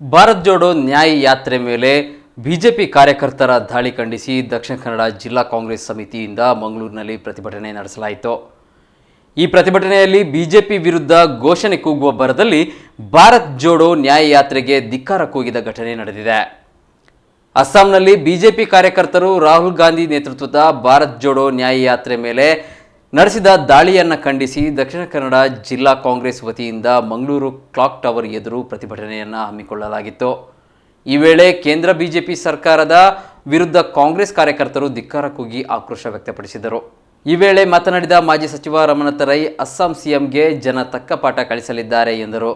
ಭಾರತ್ ಜೋಡೋ ನ್ಯಾಯ ಯಾತ್ರೆ ಮೇಲೆ ಬಿಜೆಪಿ ಕಾರ್ಯಕರ್ತರ ದಾಳಿ ಖಂಡಿಸಿ ದಕ್ಷಿಣ ಕನ್ನಡ ಜಿಲ್ಲಾ ಕಾಂಗ್ರೆಸ್ ಸಮಿತಿಯಿಂದ ಮಂಗಳೂರಿನಲ್ಲಿ ಪ್ರತಿಭಟನೆ ನಡೆಸಲಾಯಿತು. ಈ ಪ್ರತಿಭಟನೆಯಲ್ಲಿ ಬಿಜೆಪಿ ವಿರುದ್ಧ ಘೋಷಣೆ ಕೂಗುವ ಭರದಲ್ಲಿ ಭಾರತ್ ಜೋಡೋ ನ್ಯಾಯ ಯಾತ್ರೆಗೆ ಧಿಕ್ಕಾರ ಕೂಗಿದ ಘಟನೆ ನಡೆದಿದೆ. ಅಸ್ಸಾಂನಲ್ಲಿ ಬಿಜೆಪಿ ಕಾರ್ಯಕರ್ತರು ರಾಹುಲ್ ಗಾಂಧಿ ನೇತೃತ್ವದ ಭಾರತ್ ಜೋಡೋ ನ್ಯಾಯ ಯಾತ್ರೆ ಮೇಲೆ ನಡೆಸಿದ ದಾಳಿಯನ್ನು ಖಂಡಿಸಿ ದಕ್ಷಿಣ ಕನ್ನಡ ಜಿಲ್ಲಾ ಕಾಂಗ್ರೆಸ್ ವತಿಯಿಂದ ಮಂಗಳೂರು ಕ್ಲಾಕ್ ಟವರ್ ಎದುರು ಪ್ರತಿಭಟನೆಯನ್ನು ಹಮ್ಮಿಕೊಳ್ಳಲಾಗಿತ್ತು. ಈ ವೇಳೆ ಕೇಂದ್ರ ಬಿಜೆಪಿ ಸರ್ಕಾರದ ವಿರುದ್ಧ ಕಾಂಗ್ರೆಸ್ ಕಾರ್ಯಕರ್ತರು ಧಿಕ್ಕಾರ ಕೂಗಿ ಆಕ್ರೋಶ ವ್ಯಕ್ತಪಡಿಸಿದರು. ಈ ವೇಳೆ ಮಾತನಾಡಿದ ಮಾಜಿ ಸಚಿವ ರಮಣತ ರೈ ಅಸ್ಸಾಂ ಸಿಎಂಗೆ ಜನ ತಕ್ಕ ಪಾಠ ಕಳಿಸಲಿದ್ದಾರೆ ಎಂದರು.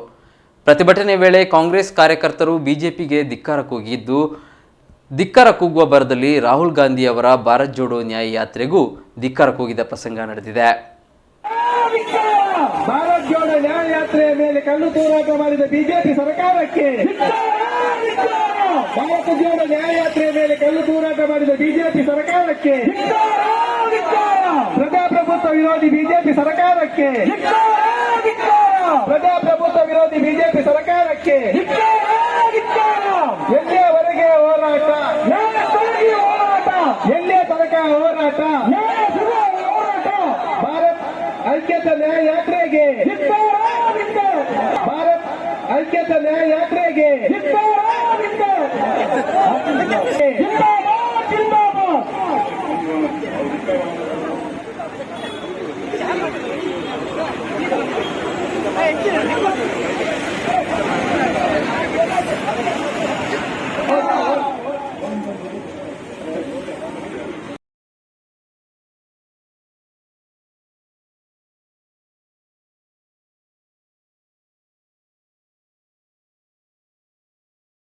ಪ್ರತಿಭಟನೆ ವೇಳೆ ಕಾಂಗ್ರೆಸ್ ಕಾರ್ಯಕರ್ತರು ಬಿಜೆಪಿಗೆ ಧಿಕ್ಕಾರ ಕೂಗಿದ್ದು, ಧಿಕ್ಕಾರ ಕೂಗುವ ಬರದಲ್ಲಿ ರಾಹುಲ್ ಗಾಂಧಿ ಅವರ ಭಾರತ್ ಜೋಡೋ ನ್ಯಾಯ ಯಾತ್ರೆಗೂ ಧಿಕ್ಕಾರ ಕೂಗಿದ ಪ್ರಸಂಗ ನಡೆದಿದೆ. ಭಾರತ್ ಜೋಡೋ ನ್ಯಾಯ ಯಾತ್ರೆಯ ಮೇಲೆ ಕಲ್ಲು ತೂರಾಟ ಮಾಡಿದ ಬಿಜೆಪಿ ಸರ್ಕಾರಕ್ಕೆ ಭಾರತ ಜೋಡ ನ್ಯಾಯ ಯಾತ್ರೆಯ ಮೇಲೆ ಕಲ್ಲು ತೂರಾಟ ಮಾಡಿದ ಬಿಜೆಪಿ ಸರ್ಕಾರಕ್ಕೆ ಪ್ರಜಾಪ್ರಭುತ್ವ ವಿರೋಧಿ ಬಿಜೆಪಿ ಸರ್ಕಾರಕ್ಕೆ ಪ್ರಜಾಪ್ರಭುತ್ವ ವಿರೋಧಿ ಬಿಜೆಪಿ ಸರ್ಕಾರಕ್ಕೆ ಎಲ್ಲಿಯವರೆಗೆ ಹೋರಾಟ? ಎಲ್ಲಿಯ ತನಕ ಹೋರಾಟ? ಐಕ್ಯತಾ ನ್ಯಾಯ ಯಾತ್ರೆಗೆ ಭಾರತ್ ಐಕ್ಯತಾ ನ್ಯಾಯ ಯಾತ್ರೆಗೆ